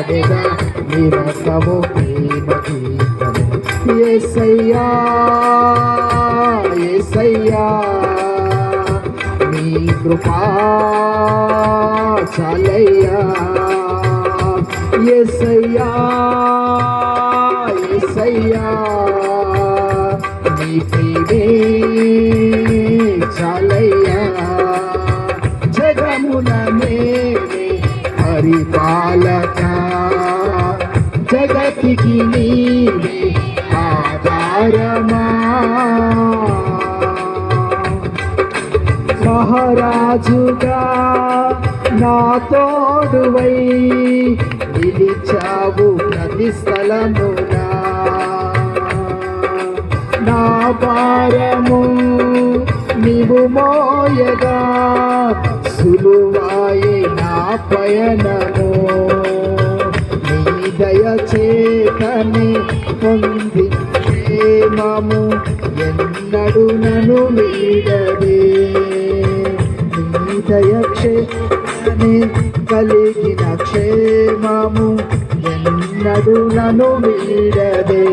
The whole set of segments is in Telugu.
నిరతము ప్రేమ గీతము. ఏసయ్యా ఏసయ్యా నీ కృపా చాలయ్యా. ఏసయ్యా జగతికి నీవే ఆధారమా? మహారాజుగా నా తోడువై నిలిచావు ప్రతి స్థలమునా? నా భారము నీవు మోయగా సులువాయే నా పయనము ఉంది క్షేమము ఎన్నడు నను వీడదే. నీ కలిగిన క్షేమము ఎన్నడు నను వీడదే.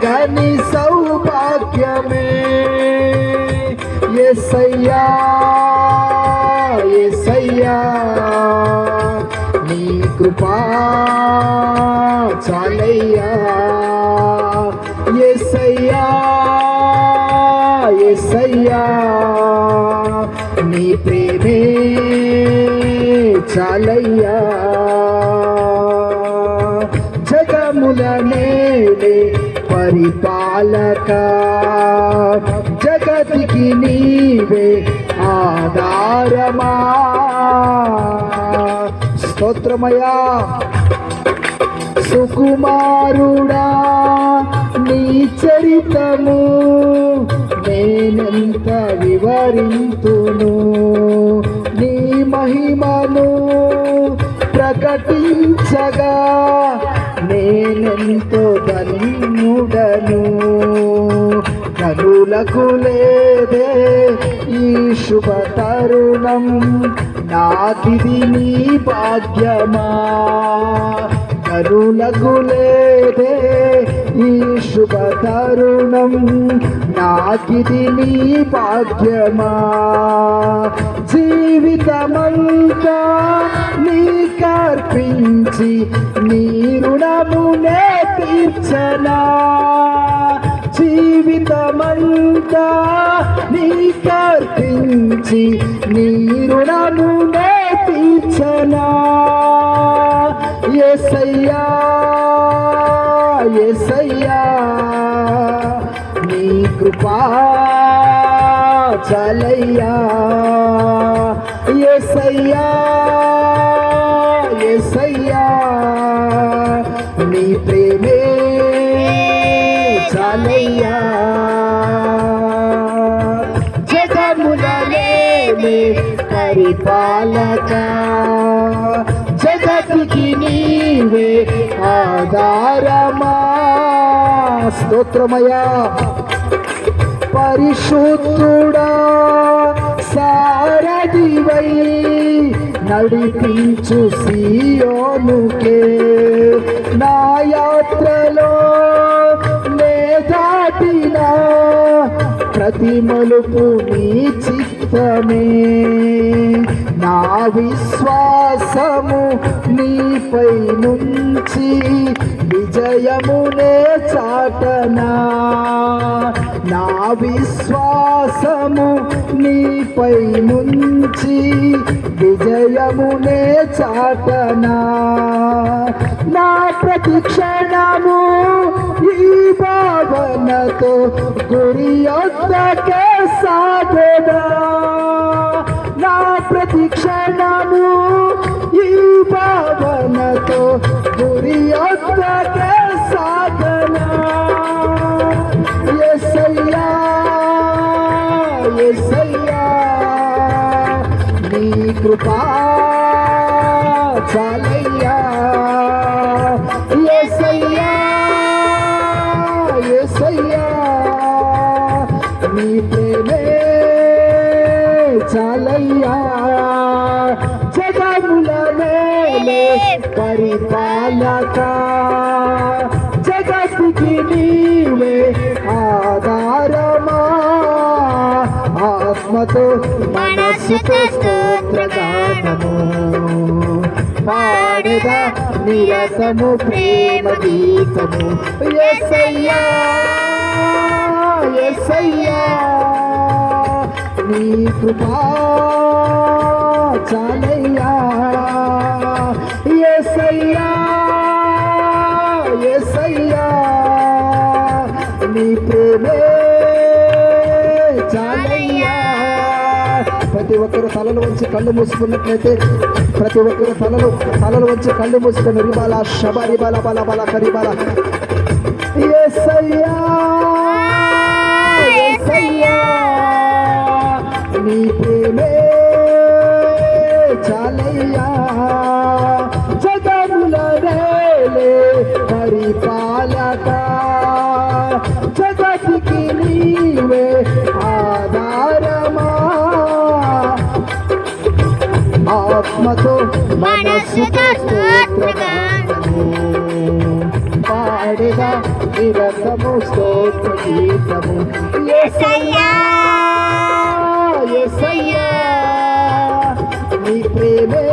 తరగని సౌభాగ్యమే ఎసయ్యా ఎసయ్యా నీ కృపా చాలయ్యా ఎసయ్యా ఎసయ్యా నీ ప్రేమే చాలయ్యా జగముల నేలే పరిపాలక జగతికి నీవే ఆధారమా? స్తోత్రమయా సుకుమారుడా నీ చరితము నేనెంత వివరింతును? ఎంతో ధన్యుడను. కనులకు లేదే ఈ శుభ తరుణం. నాకిది నీ భాగ్యమా. కరులకు లేదే ఈ శుభ తరుణం నాకిది నీ భాగ్యమా? జీవితమంతా నీ కర్పించి నీ రుణమునే తీర్చనా? జీవితమంతా నీ కర్పించి నీ రుణమునే తీర్చనా? ఎసయ్యా నీ కృపా చాలయ్యా ఎసయ్యా ఎసయ్యా నీ ప్రేమే చాలయ్యా జగములనే పరిపాలక జగతికి నీవే ఆధారమా స్తోత్రమయా పరిశుద్ధుడా సారథివై నడిపించు సియోనుకే. నా యాత్రలో నే దాటిన ప్రతి మలుపు నీ చిత్తమే. నా విశ్వాసము నీపై నుంచి విజయమునే చాటనా. నా విశ్వాసము నీపై ముంచి విజయమునే చాటనా. నా ప్రతి క్షణము ఈ భావనతో గురి యొద్దకే సాగదా. నా ఎసయ్యా నీ కృపా చాలయ్యా ఏసయ్యా ఏసయ్యా నీ ప్రేమే చాలయ్యా జగముల మేలే పరిపాలక జగత్తుకి నీవే ఆధారమా ప్రేమతో మనస్సుతో స్తోత్రగానము. పాడగా నిరతము ప్రేమ గీతము. ఎసయ్యా ఎసయ్యా నీ కృపా చాలయ్యా. నీ ప్రేమే ప్రతి ఒక్కరు తలలు వంచి కళ్ళు మూసుకున్నట్లయితే ప్రతి ఒక్కరు తలలు తలలు వంచి కళ్ళు మూసుకొని రిబాల శబ రిబాల బల బల కరిబాల ఎసయ్యా ఎసయ్యా నీ మనస్సుతో పాడగా నిరతము స్తోత్ర గీతము నీ ప్రేమే